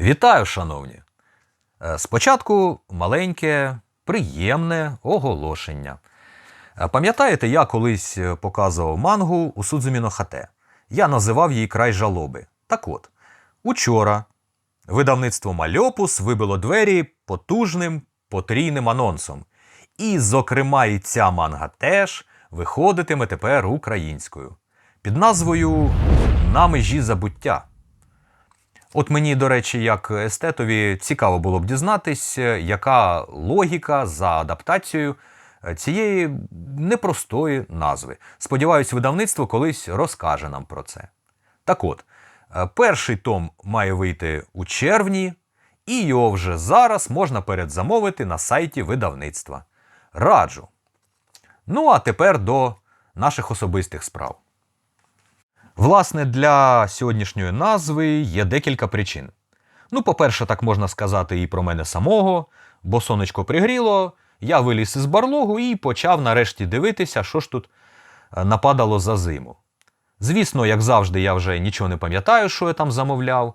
Вітаю, шановні! Е, Спочатку маленьке, приємне оголошення. Е, Пам'ятаєте, я колись е, показував мангу у Судзуміно Хате. Я називав її край жалоби. Так от, учора видавництво Мальопус вибило двері потужним потрійним анонсом. І, зокрема, і ця манга теж виходитиме тепер українською під назвою На межі забуття. От мені, до речі, як естетові цікаво було б дізнатись, е, яка логіка за адаптацією е, цієї непростої назви. Сподіваюсь, видавництво колись розкаже нам про це. Так от, е, перший том має вийти у червні, і його вже зараз можна передзамовити на сайті видавництва. Раджу. Ну а тепер до наших особистих справ. Власне, для сьогоднішньої назви є декілька причин. Ну, по-перше, так можна сказати і про мене самого, бо сонечко пригріло, я виліз із барлогу і почав нарешті дивитися, що ж тут е, нападало за зиму. Звісно, як завжди, я вже нічого не пам'ятаю, що я там замовляв.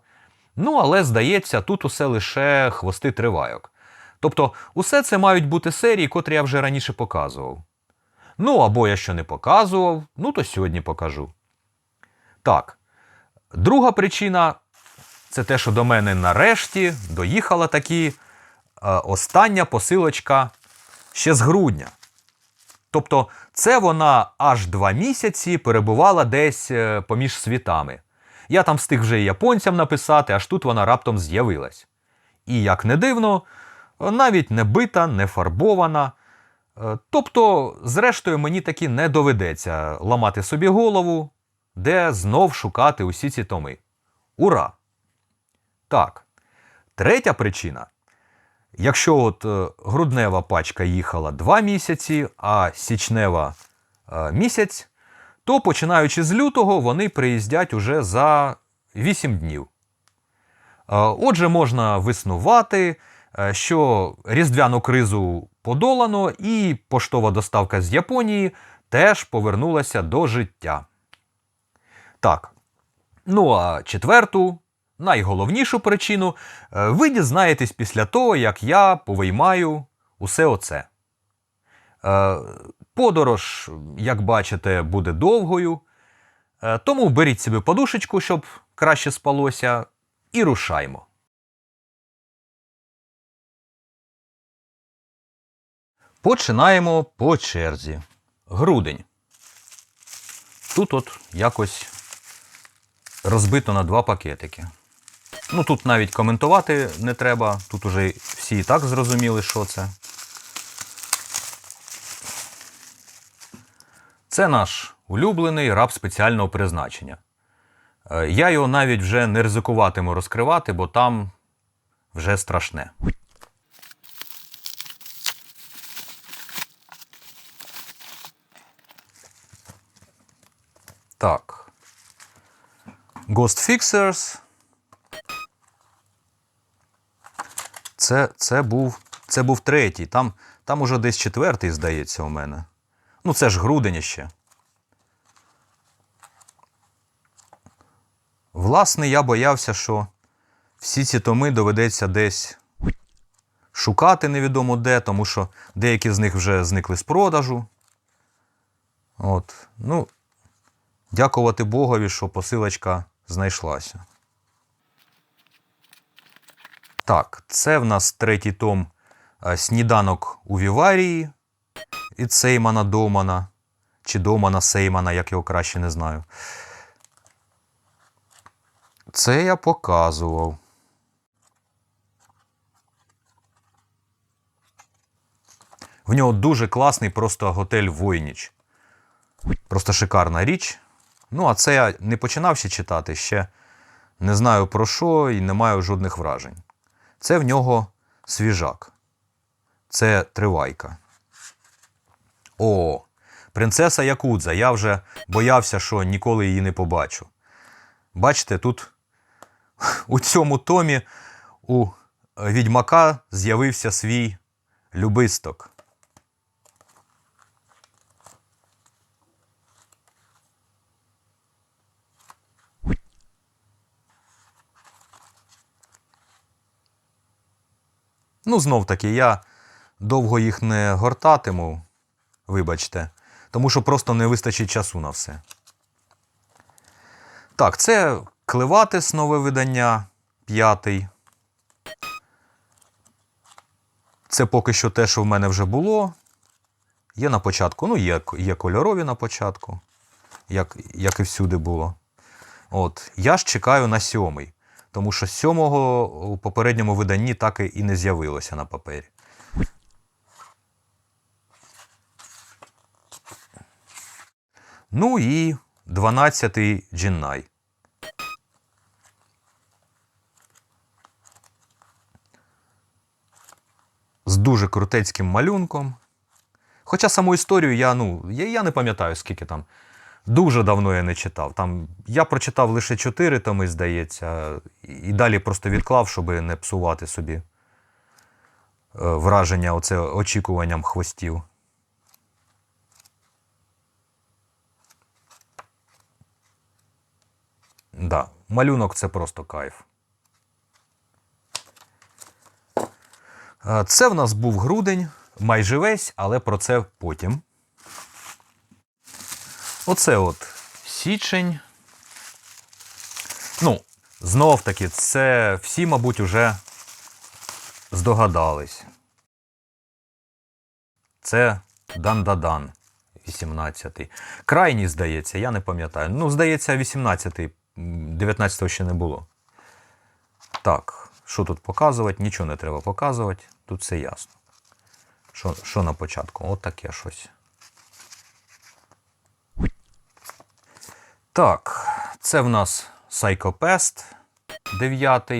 Ну, але здається, тут усе лише хвости тривайок. Тобто, усе це мають бути серії, котрі я вже раніше показував. Ну, або я що не показував, ну то сьогодні покажу. Так, друга причина це те, що до мене нарешті доїхала таки е, остання посилочка ще з грудня. Тобто, це вона аж два місяці перебувала десь е, поміж світами. Я там встиг вже і японцям написати, аж тут вона раптом з'явилась. І, як не дивно, навіть не бита, не фарбована. Е, Тобто, зрештою, мені таки не доведеться ламати собі голову, де знов шукати усі ці томи. Ура! Так. Третя причина. Якщо от е, груднева пачка їхала 2 місяці, а січнева е, місяць, то починаючи з лютого вони приїздять уже за 8 днів. Е, Отже, можна виснувати, е, що різдвяну кризу подолано, і поштова доставка з Японії теж повернулася до життя. Так. Ну а четверту, найголовнішу причину, е, ви дізнаєтесь після того, як я повиймаю усе оце. Е, Подорож, як бачите, буде довгою. Е, Тому беріть собі подушечку, щоб краще спалося, і рушаймо. Починаємо по черзі. Грудень. Тут от якось розбито на два пакетики. Ну тут навіть коментувати не треба, тут уже всі і так зрозуміли, що це. Це наш улюблений раб спеціального призначення. Е, Я його навіть вже не ризикуватиму розкривати, бо там вже страшне. Так. Ghost Fixers. Це, це, був, це був третій. Там, там уже десь четвертий, здається, у мене. Ну, це ж грудень ще. Власне, я боявся, що всі ці томи доведеться десь шукати невідомо де, тому що деякі з них вже зникли з продажу. От. Ну, Дякувати Богові, що посилочка знайшлася. Так, це в нас третій том е, Сніданок у Віварії від Сеймана Домана. Чи Домана Сеймана, як його краще не знаю. Це я показував. В нього дуже класний просто готель Войніч. Просто шикарна річ. Ну, а це я не починав читати, ще не знаю про що і не маю жодних вражень. Це в нього свіжак. Це тривайка. О, принцеса Якудза. Я вже боявся, що ніколи її не побачу. Бачите, тут у цьому томі у відьмака з'явився свій любисток. Ну, знов таки, я довго їх не гортатиму, вибачте, тому що просто не вистачить часу на все. Так, це Клеватис нове видання, п'ятий. Це поки що те, що в мене вже було. Є на початку, ну, є, є кольорові на початку, як, як і всюди було. От, я ж чекаю на сьомий, тому що сьомого у попередньому виданні так і не з'явилося на папері. Ну і 12-й Джіннай. З дуже крутецьким малюнком. Хоча саму історію я, ну, я, я не пам'ятаю, скільки там. Дуже давно я не читав. Там я прочитав лише чотири томи, здається, і далі просто відклав, щоб не псувати собі е, враження оце очікуванням хвостів. Да, малюнок це просто кайф. Е, Це в нас був грудень, майже весь, але про це потім. Оце от січень. Ну, знов таки, це всі, мабуть, уже здогадались. Це Дан-Дадан, 18-й. Крайній, здається, я не пам'ятаю. Ну, здається, 18-й, 19-го ще не було. Так, що тут показувати? Нічого не треба показувати. Тут все ясно. Що, що на початку? От таке щось. Так, це в нас Psychopath 9.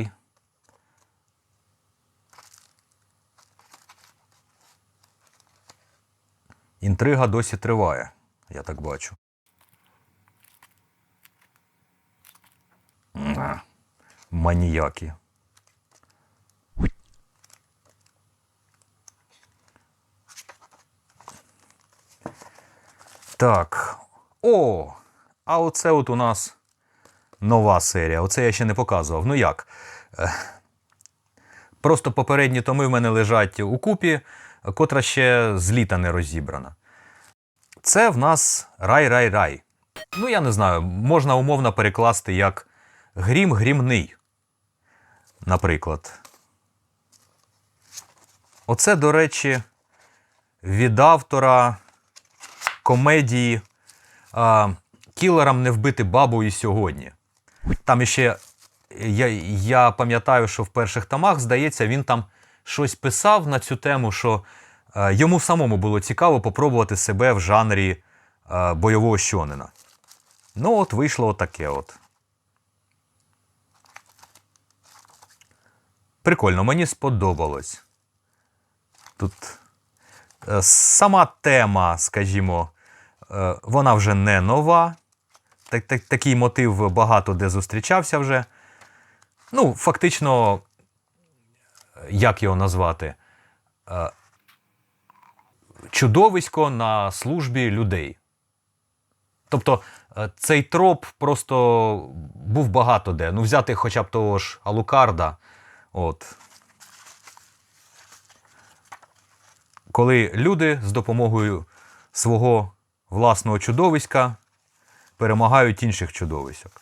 Інтрига досі триває, я так бачу. Маніяки. Так. О! А оце от у нас нова серія. Оце я ще не показував. Ну як? Просто попередні томи в мене лежать у купі, котра ще з літа не розібрана. Це в нас рай-рай-рай. Ну, я не знаю, можна умовно перекласти як грім грімний. Наприклад. Оце, до речі, від автора комедії Кілерам не вбити бабу і сьогодні. Там іще, я, я пам'ятаю, що в перших томах, здається, він там щось писав на цю тему, що е, йому самому було цікаво попробувати себе в жанрі е, бойового щонина. Ну, от вийшло отаке от. Прикольно, мені сподобалось. Тут е, сама тема, скажімо, е, вона вже не нова. Так, так, такий мотив багато де зустрічався вже. Ну, фактично, як його назвати? Е, Чудовисько на службі людей. Тобто е, цей троп просто був багато де. Ну, взяти хоча б того ж Алукарда. От. Коли люди з допомогою свого власного чудовиська перемагають інших чудовиськок.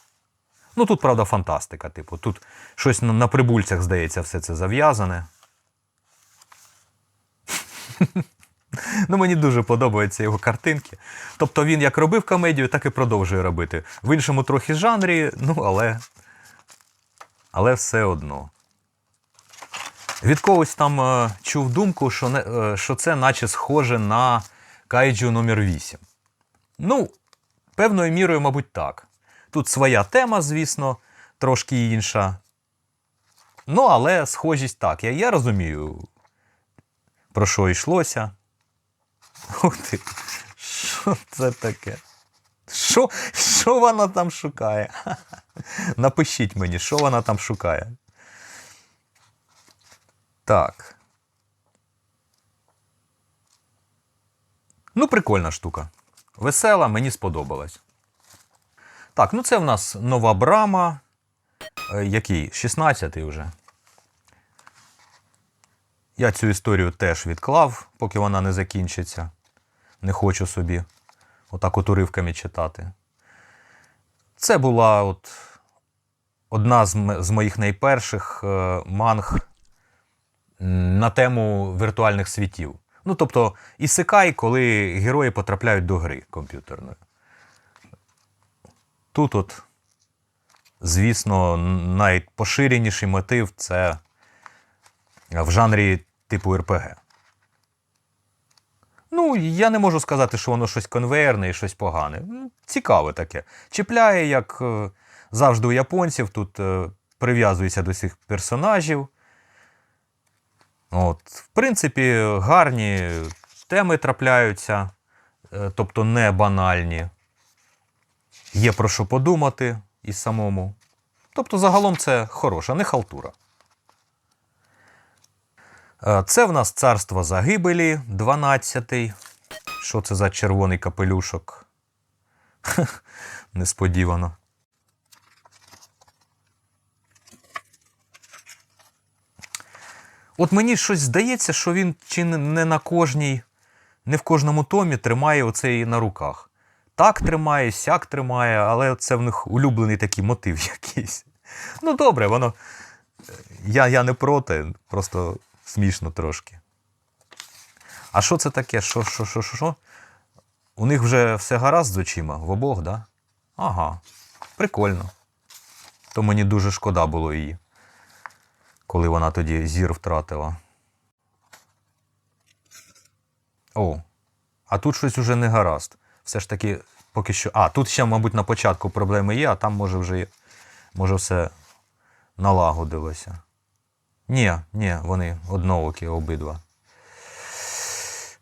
Ну тут, правда, фантастика. Типу, тут щось на прибульцях, здається, все це зав'язане. Ну, мені дуже подобаються його картинки. Тобто він як робив комедію, так і продовжує робити. В іншому трохи жанрі, ну, але. Але все одно. Від когось там е, чув думку, що, не, е, що це наче схоже на Кайджу номер 8. Ну, певною мірою, мабуть, так. Тут своя тема, звісно, трошки інша. Ну, але схожість так. Я, я розумію, про що йшлося. Ух ти, що це таке? Що, що вона там шукає? Напишіть мені, що вона там шукає. Так. Ну, прикольна штука. Весела, мені сподобалась. Так, ну це в нас нова брама. Е, Який? 16-й вже. Я цю історію теж відклав, поки вона не закінчиться. Не хочу собі отак от уривками читати. Це була от одна з, моїх найперших е, манг на тему віртуальних світів. Ну, тобто, ісикай, коли герої потрапляють до гри комп'ютерної. Тут, от, звісно, найпоширеніший мотив це в жанрі типу РПГ. Ну, я не можу сказати, що воно щось конвейерне і щось погане. Цікаве таке. Чіпляє, як е, завжди у японців, тут е, прив'язується до цих персонажів. От, в принципі, гарні теми трапляються, е, тобто не банальні. Є про що подумати і самому. Тобто, загалом це хороша, не халтура. Е, Це в нас царство загибелі, 12. Що це за червоний капелюшок? Несподівано. От мені щось здається, що він чи не- на кожній, не в кожному томі тримає оцей на руках. Так тримає, сяк тримає, але це в них улюблений такий мотив якийсь. Ну, добре, воно. Я, я не проти, просто смішно трошки. А що це таке? Що, що, що, що, що? У них вже все гаразд з очима, в обох, да? Ага. Прикольно. То мені дуже шкода було її, коли вона тоді зір втратила. О, а тут щось уже не гаразд. Все ж таки, поки що. А, тут ще, мабуть, на початку проблеми є, а там може вже може все налагодилося. Ні, ні, вони одноокі обидва.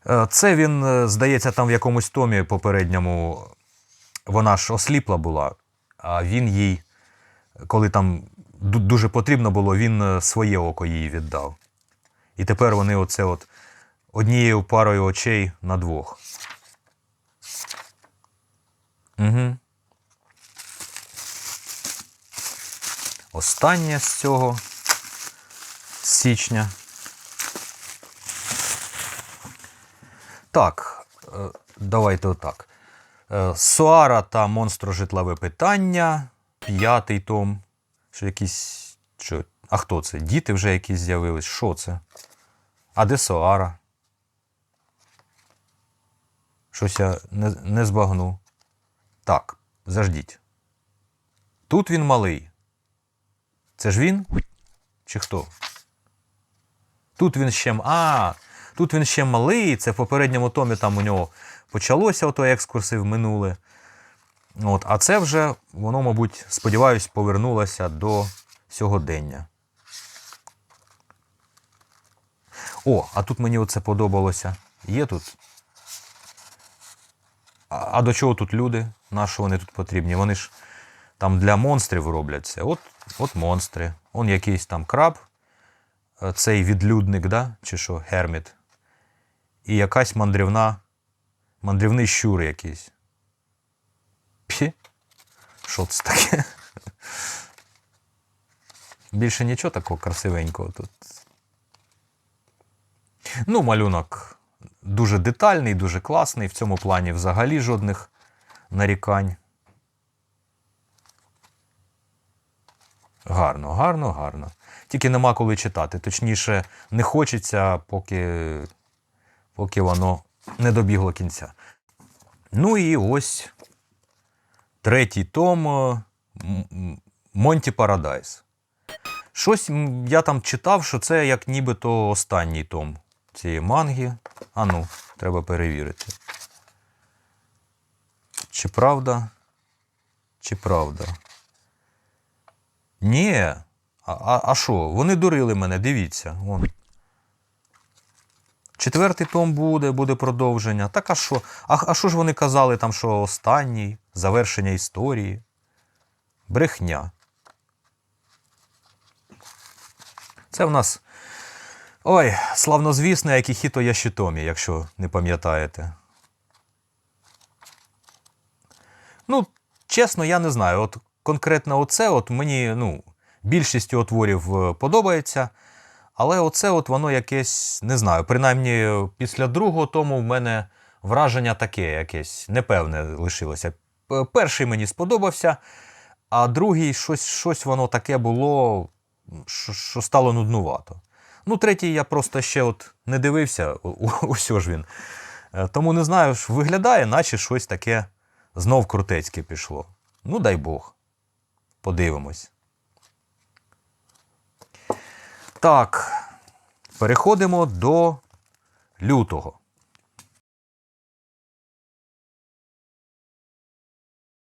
Е, Це він, е, здається, там в якомусь томі попередньому вона ж осліпла була, а він їй, коли там дуже потрібно було, він е, своє око їй віддав. І тепер вони оце от однією парою очей на двох. Угу. Останнє з цього січня. Так, е, давайте отак. Е, Суара та монстрожитлове питання. П'ятий том. Що якісь. Що? А хто це? Діти вже якісь з'явились. Що це? А де Соара? Щось я не, не збагну. Так, заждіть. Тут він малий. Це ж він? Чи хто? Тут він ще. А, тут він ще малий. Це в попередньому томі там у нього почалося ото екскурси в минуле. От, а це вже, воно, мабуть, сподіваюсь, повернулося до сьогодення. О, а тут мені оце подобалося. Є тут. А, а до чого тут люди? На що вони тут потрібні? Вони ж там для монстрів робляться. От, от монстри. Он якийсь там краб, е, цей відлюдник, да? чи що, герміт. І якась мандрівна, мандрівний щур якийсь. Пі? Що це таке? Більше нічого такого красивенького тут. Ну, малюнок дуже детальний, дуже класний. В цьому плані взагалі жодних нарікань. Гарно, гарно, гарно. Тільки нема коли читати. Точніше, не хочеться, поки, поки воно не добігло кінця. Ну і ось третій том е, Монті Парадайс. Щось я там читав, що це як нібито останній том цієї манги. А ну, треба перевірити. Чи правда? Чи правда? Ні. А, а, а що? Вони дурили мене, дивіться. Вон. Четвертий том буде, буде продовження. Так а що? А, а що ж вони казали там, що останній, завершення історії? Брехня. Це в нас. Ой, славнозвісне Акіхіто Яшітомі, якщо не пам'ятаєте. Ну, чесно, я не знаю. От конкретно оце, от мені, ну, більшість його творів е, подобається. Але оце от воно якесь, не знаю, принаймні після другого тому в мене враження таке якесь непевне лишилося. Перший мені сподобався, а другий щось, щось воно таке було, що, стало нуднувато. Ну, третій я просто ще от не дивився, усьо ж він. Е, Тому не знаю, виглядає, наче щось таке знов крутецьке пішло. Ну, дай Бог. Подивимось. Так, переходимо до лютого.